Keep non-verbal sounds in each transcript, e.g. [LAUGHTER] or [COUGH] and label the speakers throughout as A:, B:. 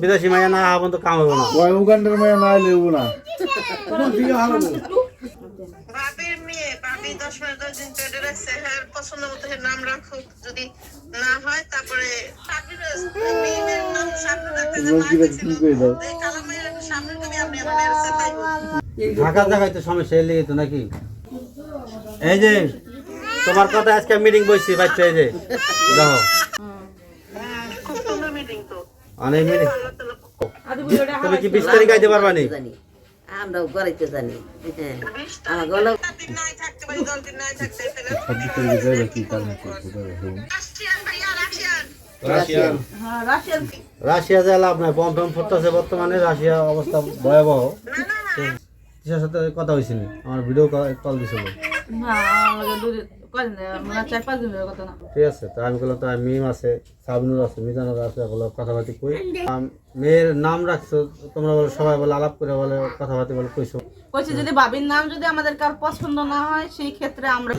A: বিদেশি মাইয়া না হওয়া পর্যন্ত কাম হবে না।
B: ওই উগান্ডার মেয়ে না লেবু না।
C: বাবির মেয়ে বাবি দশ মাস দশ দিন পেটে রাখছে। পছন্দ মতো নাম রাখুক যদি না হয়।
A: ঢাকা জায়গায় তো সমস্যা এলে তো নাকি? এই যে তোমার কথা আজকে মিটিং বসছি বাচ্চা এই যে। দেখো
C: খুব সুন্দর মিটিং তো
A: অনেক তুমি কি বিশ তারিখ আইতে পারবা নি?
D: জানি। আমরাও গড়াইতে জানি। হ্যাঁ। আমার গলা
C: রাশিয়ান
A: রাশিয়া যায় লাভ নাই বম টম ফুটতেছে বর্তমানে রাশিয়া অবস্থা ভয়াবহ। সাথে কথা হয়েছিল আমার ভিডিও কল দিছিল
E: না মানে চার পাঁচ দিনের কথা না।
A: ঠিক আছে তো আমি বললাম তো মিম আছে সাবিনুর আছে মিজানুর আছে বলে কথাবার্তি কই মেয়ের নাম রাখছো তোমরা বলে সবাই বলে আলাপ করে বলে কথাবার্তি বলে কইছো
E: বলছি যদি বাবির নাম যদি আমাদের কার পছন্দ না হয় সেই ক্ষেত্রে আমরা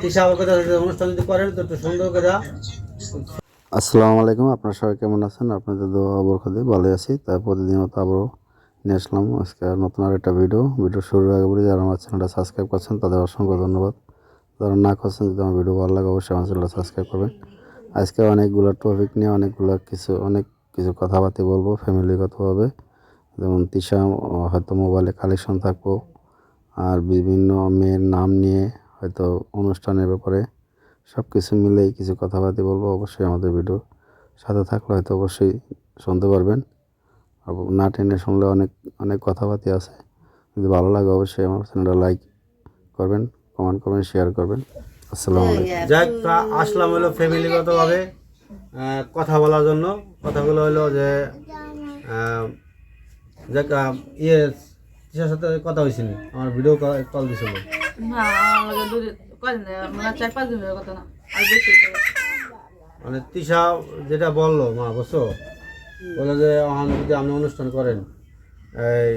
A: তিশা আবার কথা অনুষ্ঠান যদি করেন তো একটু সুন্দর করে
F: আসসালামু আলাইকুম আপনারা সবাই কেমন আছেন? আপনাদের দোয়া বরকতে ভালো আছি। তাই প্রতিদিন মতো আবারও নিয়ে আসলাম আজকে নতুন আর একটা ভিডিও ভিডিও শুরুর আগে বলি যারা আমার চ্যানেলটা সাবস্ক্রাইব করছেন তাদের অসংখ্য ধন্যবাদ। যারা না করছেন, যদি আমার ভিডিও ভালো লাগে, অবশ্যই আমার চ্যানেলটা সাবস্ক্রাইব করবেন। আজকে অনেকগুলো টপিক নিয়ে অনেকগুলো কিছু, অনেক কিছু কথাবার্তা বলব ফ্যামিলিগতভাবে যেমন তিশা হয়তো মোবাইলে কালেকশন থাকব, আর বিভিন্ন মেয়ের নাম নিয়ে হয়তো অনুষ্ঠানের ব্যাপারে সব কিছু মিলেই কিছু কথাবার্তা বলব, অবশ্যই আমাদের ভিডিও সাথে থাকলে হয়তো অবশ্যই শুনতে পারবেন। না টেনে শুনলে অনেক অনেক কথাবার্তা আছে। যদি ভালো লাগে, অবশ্যই আমার চ্যানেলটা লাইক করবেন। কমেন্ট করবেন শেয়ার করবেন। আসসালামু আলাইকুম।
A: যাক তা আসলাম হলো ফ্যামিলিগতভাবে কথা বলার জন্য। কথাগুলো হলো যে যাক ইয়ে তিশার সাথে কথা হয়েছিল? আমার ভিডিও কল দিছিল।
E: মানে চার পাঁচ দিনের কথা না আর বেশি হতে পারে।
A: মানে তিশা যেটা বলল মা বুঝছ? বলে যে যদি আপনি অনুষ্ঠান করেন এই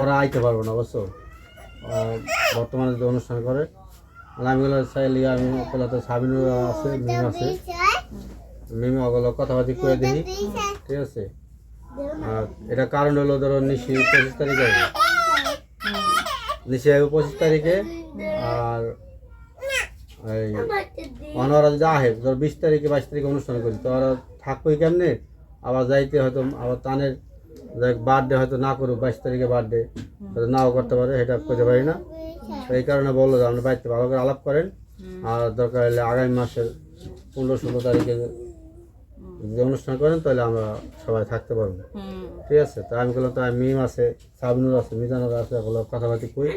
A: ওরা আইতে পারব না বুঝছ? আহ, বর্তমানে যদি অনুষ্ঠান করে আর আমি বলে চাইলে আমি ওগুলো তো সাবিনুর আছে, মিম আছে। মিমি ওগুলো কথাবার্তি করে দিই ঠিক আছে। আর এটা কারণ হলো, ধরো, নিশি পঁচিশ তারিখে। নিশি আসবে পঁচিশ তারিখে, আর এই ওরা যদি আহে ধর, বিশ তারিখে, বাইশ তারিখে অনুষ্ঠান করি, তো ওরা থাকবোই কেমনে? আবার যাইতে হয়তো, আবার তানের বার্থডে হয়তো না করুক বাইশ তারিখে বার্থডে হয়তো নাও করতে পারে সেটা করতে পারি না। এই কারণে বলল যে আপনি বাড়িতে ভালো করে আলাপ করেন। আর দরকার হলে আগামী মাসের পনেরো ষোলো তারিখে যদি অনুষ্ঠান করেন তাহলে আমরা সবাই থাকতে পারব। ঠিক আছে? তো আমি বললাম তো আমি মিম আছে সাবিনুর আছে মিজানুর আছে ওগুলো কথাবার্তি কই?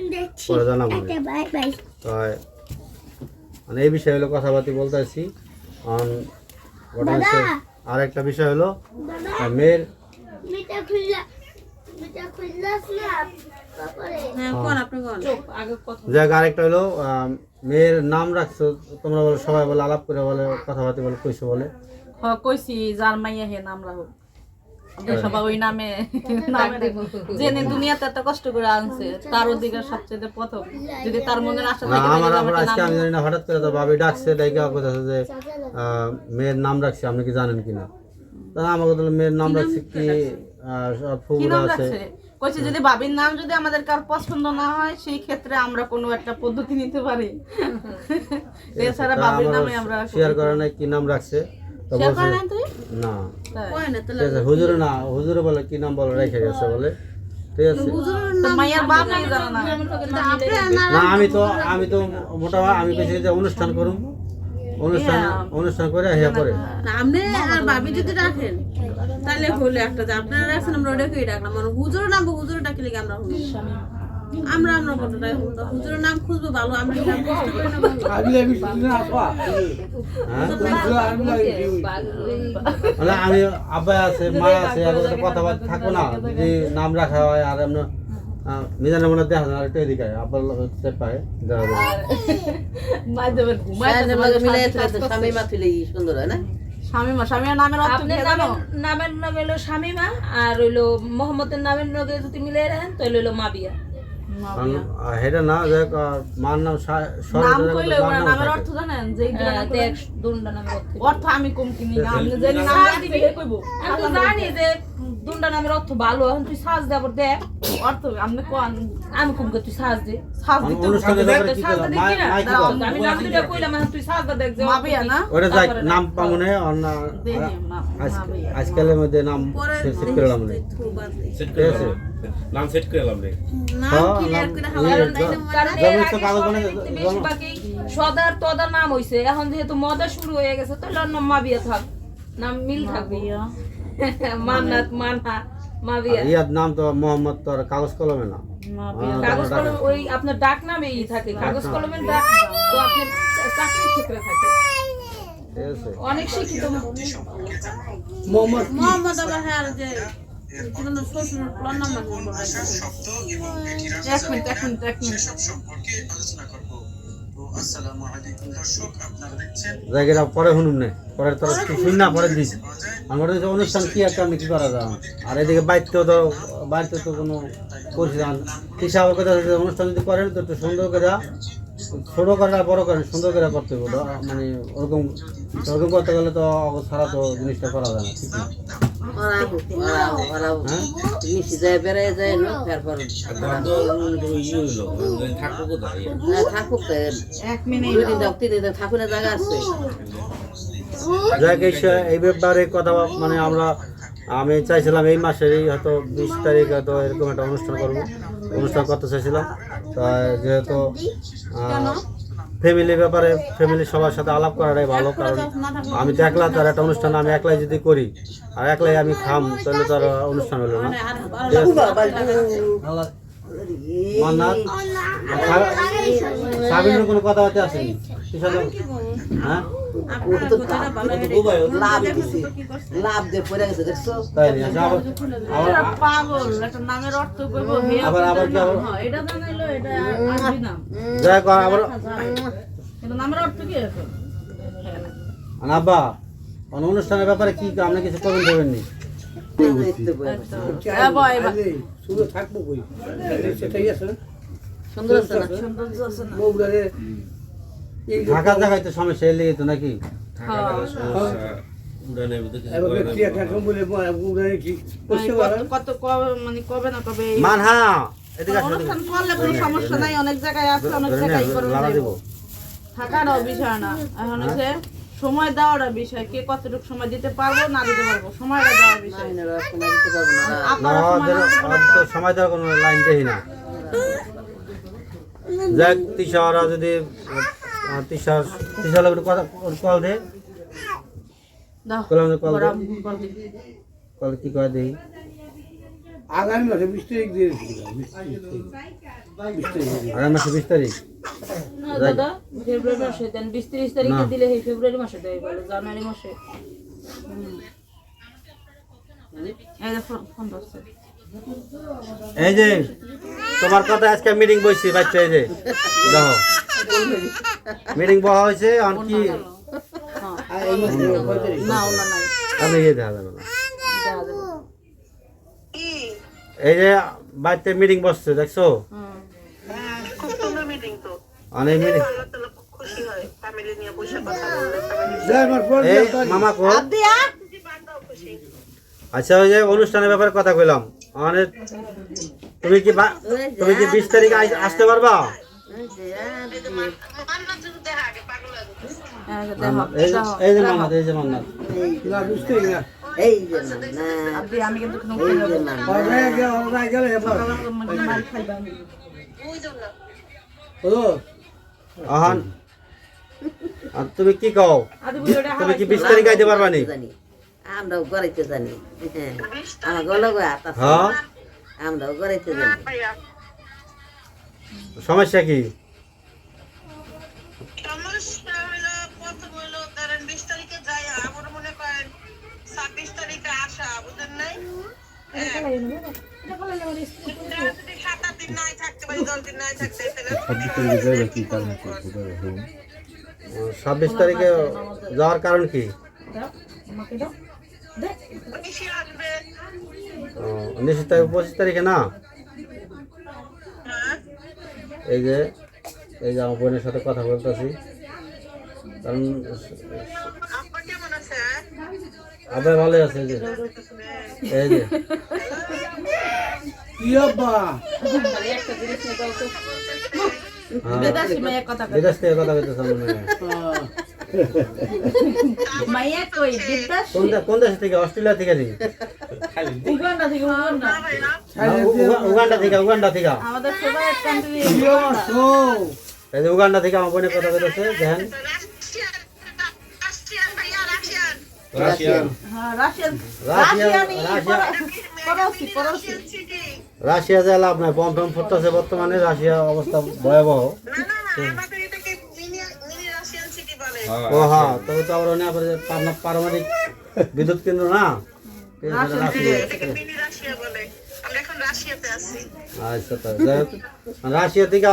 A: পরে জানাব। তাই মানে এই বিষয়ে হলো কথাবার্তি বলতে হচ্ছে আর একটা বিষয় হলো মেয়ের যাক আরেকটা হলো মেয়ের নাম রাখছো তোমরা বলে সবাই বলে আলাপ করে বলে কথাবার্তি বলে কইছো বলে।
E: কইছি যার মাইয়া হে নাম রাখো। সবাই ওই নামে। [LAUGHS] জেনে দুনিয়াতে এত কষ্ট করে আনছে তার অধিকার সবচেয়ে প্রথম। যদি তার মনের আশা
A: না
E: থাকে
A: আমার আবার আজকে আমি জানি না হঠাৎ করে তো ভাবি ডাকছে ডাইকা যে মেয়ের নাম রাখছে আপনি কি জানেন কিনা? আমাকে তো মেয়ের নাম রাখছে কি আছে।
E: কইছে যদি বাবির নাম যদি আমাদের কার পছন্দ না হয় সেই ক্ষেত্রে আমরা কোনো একটা পদ্ধতি নিতে পারি। এছাড়া বাবির নামে আমরা
A: শেয়ার করে নাই কি নাম রাখছে। না। হুজুরে না হুজুরে বলে কি নাম বলে রেখে গেছে বলে। ঠিক আছে।
E: না
A: না। আমি তো আমি তো মোটামুটি আমি যে অনুষ্ঠান করুম। অনুষ্ঠান অনুষ্ঠান করে হিয়া করে
G: আপনি আর ভাবি যদি রাখেন তাহলে হলো একটা যে আপনারা রাখছেন আমরা ওটাকেই রাখলাম? মানে হুজুর নাম হুজুর ডাকি লিখে আমরা আমরা আমরা কতটা হুজুরের নাম খুঁজবো ভালো আমরা নেব?
A: হ্যাঁ? আমি আব্বা আছে। মা আছে কথাবার্তা থাকব না যদি নাম রাখা হয় আর আমরা মিজানের মনে দেখা যায় আর একটু এদিকে আব্বার স্টেপ পায় দেখা যাবে
E: মাই দেবেন ঘুমাই
D: সায়নের স্বামী মা তুলে সুন্দর হয় না?
E: স্বামীমা স্বামীর নামের অর্থ কি জানো?
H: নামের নামের নাম হলো শামিমা আর হইল মোহাম্মদের নামের লগে যদি মিলাই রাখেন তাহলে হইল মাবিয়া।
A: হেটা না যে মার নাম
E: নাম কইলে
A: তো
E: ওরা
A: মার নাম
E: নামের অর্থ জানেন? যে
H: হ্যাঁ, দেখ নামের অর্থ।
E: অর্থ আমি কম কিনি না আপনি যে নাম কইবো।
H: আমি জানি যে দুন্ডা নামের অর্থ ভালো এখন তুই সাজ দে আবার দেখ
E: অর্থ আপনি কোন
H: আমি কম তুই সাজ দে।
E: সাজ
A: মানে
E: দিতে
H: সাজ দে কি না? আমি নাম কইলাম এখন তুই সাজ দে দেখ যে
E: না?
A: ওটা যাই নাম
E: নাম,
A: আজ-
E: মাবিয়া।
A: আজকালের মধ্যে নাম সেট না
G: দে।
I: সেট করে নাম সেট করে রে
G: নাম ক্লিয়ার করে হাওয়া
A: জ-
G: নাই না
H: কারণ
A: জমি
H: এর
A: তো কাগজ
H: সবার
A: বানাই-
H: ক্ষেত্রে
A: জমা-
H: বেশিরভাগই সদার তদার নাম হইছে। এখন যেহেতু মজা শুরু হয়ে গেছে তাহলে ওর নাম মাবিয়া থাক। নাম মিল থাকবে। [LAUGHS] মান্নাত মানহা মাবিয়া।
A: ইয়ার নাম তো মোহাম্মদ তো আর কাগজ কলমে না।
E: মাবিয়া।
A: হ্যাঁ,
H: কাগজ
A: ডাক-
H: কলম ওই আপনার ডাক নামেই থাকে কাগজ কলমের ডাক তো আপনার চাকরির ক্ষেত্রে থাকে। অনেক শিক্ষিত
G: মোহাম্মদ আবার হ্যাঁ যে কোনো শ্বশুর প্লান নাম্বার বলে
E: এক মিনিট মিনিট
A: জায়গাটা পরে শুনুন না পরে তোর শুন না পরে দিস আমার হচ্ছে অনুষ্ঠান কি একটা আমি কি করা যায়? আর এদিকে বাড়িতেও তো বাড়িতে তো কোনো পরিস্থিতি হিসাব কথা অনুষ্ঠান যদি করেন তো একটু সুন্দর করে ছোট করে আর বড় করেন সুন্দর করে করতে হবে। মানে ওরকম ওরকম করতে গেলে তো ছাড়া তো জিনিসটা করা যায় না ঠিক না? এই ব্যাপারে কথা মানে আমরা আমি চাইছিলাম এই মাসেরই হয়তো বিশ তারিখ হয়তো এরকম একটা অনুষ্ঠান করব। অনুষ্ঠান করতে চাইছিলাম। তা যেহেতু ফ্যামিলি ব্যাপারে ফ্যামিলির সবার সাথে আলাপ করাটাই ভালো কারণ আমি তো একলা তার একটা অনুষ্ঠান আমি একলাই যদি করি আর একলাই আমি খাম তাহলে তার অনুষ্ঠান হলো না। সাবিনের কোনো কথাবার্তা আসেনি হ্যাঁ? আচ্ছা আবার আবার
E: হ্যাঁ,
A: আব্বা অনুষ্ঠানের ব্যাপারে কি আপনি কিছু করবেন দেবেন নি
E: এবার এবার
D: সুন্দর আছে। না?
E: সৌন্দর্য আছে না?
A: ঢাকা জায়গায় তো সমস্যা এলে তো নাকি?
E: মানে
A: মান হ্যাঁ।
E: অনুষ্ঠান করলে কোনো সমস্যা নাই অনেক জায়গায় আছে অনেক জায়গায় থাকারও বিষয় না। এখন হচ্ছে সময় দেওয়ার বিষয় কে কতটুকু সময় দিতে পারব না দিতে পারব সময়টা দেওয়ার বিষয়।
D: সময়
A: দেওয়ার কোনো লাইন দেই না। যাক তিসারা ওরা যদি তিসার লোক কথা কল দে। কল কল দে। কল কি কয় দেই
B: আগামী মাসে বিশ তারিখ দিয়ে।
A: আগামী মাসে বিশ তারিখ?
H: না দাদা ফেব্রুয়ারি মাসে দেন। বিশ তিরিশ তারিখে দিলে এই ফেব্রুয়ারি মাসে দেয় বলে জানুয়ারি মাসে।
E: এই যে
A: তোমার কথা আজকে মিটিং বসছি বাচ্চা এই যে। দেখো। মিটিং বহা হয়েছে আর কি?
E: না ওলা নাই।
A: আপনি গিয়ে দেখা যাবে। না
E: দেখা যাবে
C: কি
A: এই যে বাড়িতে মিটিং বসছে দেখছ?
C: খুব সুন্দর মিটিং তো।
A: অনেক মিটিং
C: হয়
A: মামা কো। আচ্ছা ওই যে অনুষ্ঠানের ব্যাপারে কথা কইলাম। মানে তুমি কি বা- তুমি কি বিশ তারিখ আই- আসতে পারবা?
C: মান্নাত যদি দেখা আগে পাগল লাগে
E: হ্যাঁ, দেখো
A: এই যে-
E: দেখো
A: এই যে মান্নাত এই যে মান্নাত
B: না, বিশ তারিখ না।
D: এই যে না
E: আপনি আমি কিন্তু কোনো
D: এই যে না।
B: আর গায়ে গেলে- আর গায়ে গেলে এবার।
E: মাল খাইবা আমি।
C: বুঝলাম না
B: হলো?
A: আহান। আর তুমি কি কও? তুমি কি বিশ তারিখ আইতে পারবা নি?
D: জানি আমরাও গড়াইতে জানি। হ্যাঁ আমার গলা গো হাত আছে।
A: হ্যাঁ?
D: আমরাও গড়াইতে জানি।
A: সমস্যা কি?
C: সমস্যা হইল প্রথম হইল ধরেন বিশ তারিখে যাই আমার মনে করেন ছাব্বিশ তারিখে আসা বুঝেন নাই হ্যাঁ। যদি সাত আট দিন নাই থাকতে পারি দশ দিন নাই থাকতে তাহলে
B: ছাব্বিশ তারিখে
A: যাওয়ার কারণ কি? উনিশ তারিখ, পঁচিশ তারিখে না? এই যে এই যে আমার বোনের সাথে কথা বলতেছি। কারণ আবার ভালো আছে এই যে। এই যে
E: কথা
A: কথা বলতেছে আমার মেয়ে।
B: আহ,
E: মাইয়া কই? বিদেশ?
A: কোন কোন দেশ থেকে? অস্ট্রেলিয়া থেকে নাকি?
E: উগান্ডা থেকে উগান্ডা।
A: উগান্ডা থেকে উগান্ডা থেকে।
E: আমাদের ফেভারিট কান্ট্রি
B: কি অবস্থা?
A: এই উগান্ডা থেকে আমার বোনের কথা বলতেছে দেখেন
C: রাশিয়ান।
E: হ্যাঁ
A: রাশিয়া-
E: রাশিয়ানি
A: রাশিয়া-
E: পড়াশি পড়াশি
C: রাশিয়ান সিটি
A: রাশিয়া যে লাভ নাই বম টম ফুটতেছে বর্তমানে রাশিয়া অবস্থা ভয়াবহ।
C: বলে।
A: ও হ্যাঁ তবে তো আবার অনেক পারমাণবিক বিদ্যুৎ কেন্দ্র না? এই রাশিয়া।
C: এটাকে মিনি রাশিয়া বলে। আমরা এখন রাশিয়াতে আছি।
A: আচ্ছা রাশিয়া থেকে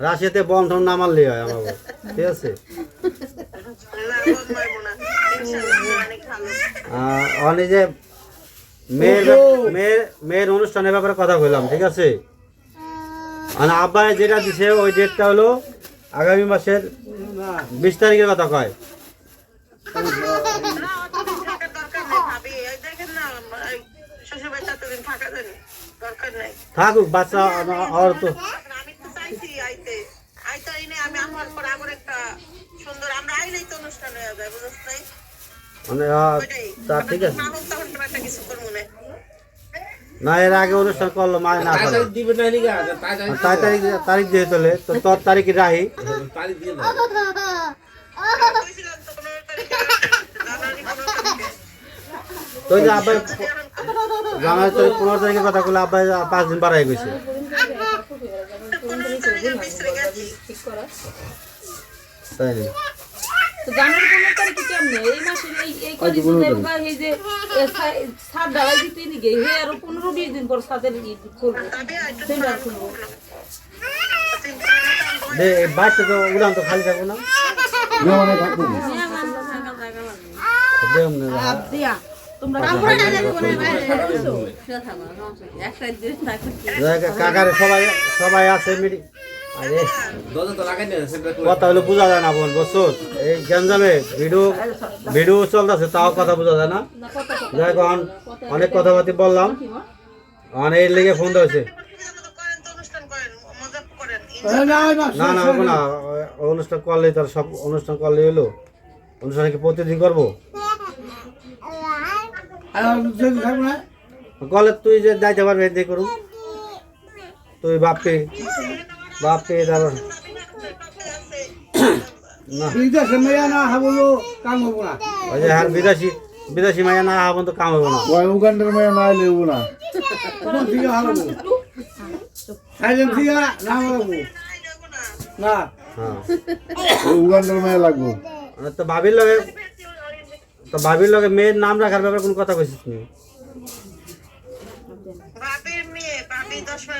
A: রাশিয়াতে বম টম না মারলেই হয় আমার ঠিক আছে?
C: অনেক
A: যে মেয়ের মেয়ের মেয়ের অনুষ্ঠানের ব্যাপারে কথা বললাম ঠিক আছে? মানে আব্বা যেটা দিছে ওই ডেটটা হলো আগামী মাসের বিশ তারিখের কথা কয়।
C: না অতদিন থাকার দরকার নেই ভাবি এই দেখেন না এই শ্বশুরবাড়িতে এতদিন থাকা জানি দরকার নেই
A: থাকুক বাচ্চা আর তো
C: আমি তো চাইছি আইতে আইতে আইনে আমি আমার পর আবার একটা সুন্দর আমরা আইলেই তো অনুষ্ঠান হয়ে যায় বুঝছ নাই
A: মানে তা ঠিক আছে।
C: না হোক তখন কোনো একটা কিছু করব না।
A: এর আগে অনুষ্ঠান করল মা না তাই তারিখ তারিখ দিয়ে তোলে তো তোর তারিখ রাহি?
C: তো
A: তো যে আব্বাই জানুয়ারি তারিখ পনেরো তারিখের কথা বলে আব্বাই পাঁচ দিন বাড়াই গেছে। তাই না
H: তো জানুয়ারি পনেরো তারিখে কেমনে? এই মাসের এই এই কদিন তো এই যে সাত ডালাই দিতে নিগে হে আরও পনেরো বিশ দিন পর সাতের ই করব।
C: তবে একটু
H: সেটা করব
A: দে এই বাচ্চা তো উড়ান তো খালি থাকব না। দেম না
E: দিয়া তোমরা
A: দেখ, কাকারে সবাই সবাই আছে মিডি কথা বোঝা যায় না বোন বছর এই গ্যাঞ্জামে ভিডিও ভিডিও চলতেছে তাও কথা বোঝা যায় না। যাই হোক, এখন অনেক কথাবার্তি বললাম। অনেক লেগে ফোন
B: এ, না না
A: না। অনুষ্ঠান করলে তার সব অনুষ্ঠান করলে হলো অনুষ্ঠান কি প্রতিদিন করব? করলে তুই যে যাইতে পারবি এদিকে করুন। তুই বাপকে বাপকে তারপর না।
B: বিদেশে মেয়ে না হাবলো কাম হব না।
A: ওই যে হ্যাঁ বিদেশি বিদেশি মাইয়া না হবেন তো কাম হবে না।
B: উগান্ডার মেয়ে না লেবো না। কোন থেকে হারবো সাইলেন থেকে না হারবো না।
A: হ্যাঁ।
B: উগান্ডার লাগবো।
A: তো ভাবির লগে তো ভাবির লগে মেয়ের নাম রাখার ব্যাপারে কোনো কথা কইছিস নি
C: বাপের মেয়ে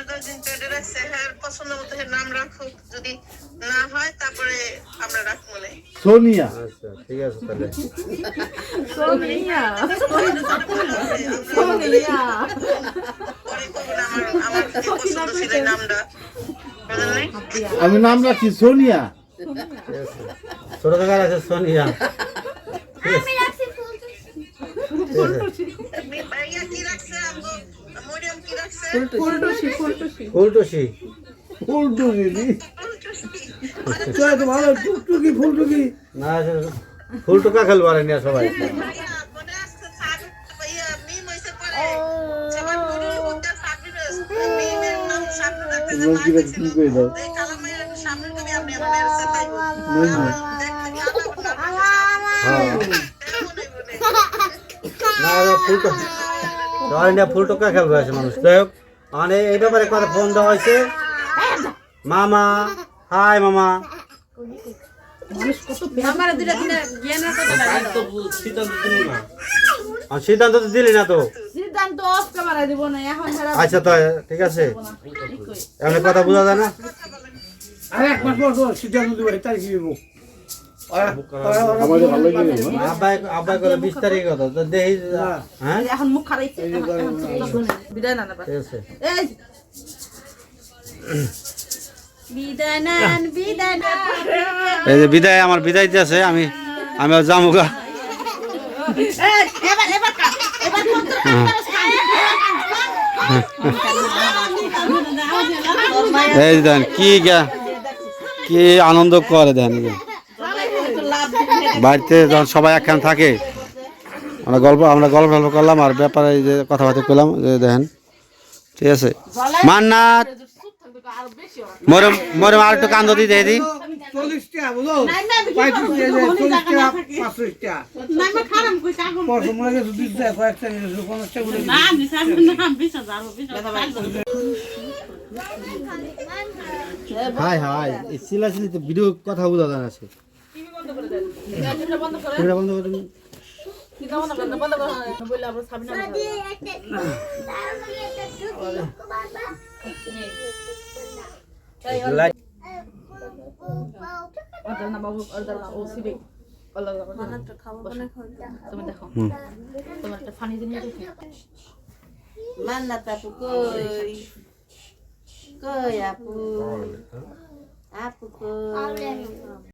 C: দশ দিন পেটে রাখছে হ্যাঁ পছন্দ মতো নাম রাখুক। যদি না হয় তারপরে আমরা রাখব না।
B: সোনিয়া।
A: আচ্ছা ঠিক আছে তাহলে।
E: সোনিয়া। সোনিয়া?
B: আমি নাম রাখছি সোনিয়া।
A: ছোট কাকার আছে সোনিয়া। ঠিক আছে ঠিক আছে।
C: কি রাখছে আমগো মরিয়ম কি রাখছে
A: ফুলটুসি
B: ফুলটু দিদি টুকটুকি ফুলটুকি।
A: না ফুলটুকা খেলব আর সবাই।
C: ভাইয়া আসছে সাত ভাইয়া মিম হইছে পরে সবার গরুর মধ্যে সাবিরস মিমের নাম সামনে রাখতে যে মাইক ছিল এই কালামাইয়ের সামনে তুমি আপনি আমার মেয়ের সাথে তাইবো দেখতে কি আলাদা না?
A: না না ফুলটো সবাই নিয়ে ফুলটুকা খেলব আছে মানুষ যাই হোক মানে এই ব্যাপারে কথা ফোন দেওয়া হয়েছে মামা হাই মামা
I: তাই সিদ্ধান্ত
A: আর সিদ্ধান্ত তো দিলি না। তো আচ্ছা তো ঠিক আছে এমনি কথা বোঝা যায় না?
B: আরে এক মাস পর সিদ্ধান্ত দেবো তার কি
E: এখন মুখ বিদায় না এই
G: বিদায়
A: যে আমার বিদায় দিতেছে আমি আমি
G: এবার কোন
A: এই দেন কি গা- কি আনন্দ করে দেন। বাড়িতে যখন সবাই একখান থাকে আমরা গল্প আমরা গল্প গল্প করলাম আর ব্যাপারে এই যে কথাবার্তা করলাম যে দেখেন ঠিক আছে। মান্নাত! মরম মরম আর একটু কান্দ দিতে দি
B: বিশ
G: হাজার
A: হাই হাই এই চিলাচিলি তো ভিডিও কথা বোঝা যায় না
E: ক্যামেরা বন্ধ করে
A: ক্যামেরা বন্ধ করে দিন।
E: কিতা বন্ধ করে বন্ধ করে বললে আমরা সামনে অর্ডার না বাবু অর্ডার না ও সিবে। আল্লাহ তুমি দেখো। তোমার একটা ফানি জিনিস দেখো
D: মান্নাত আপু কই? কই আপু?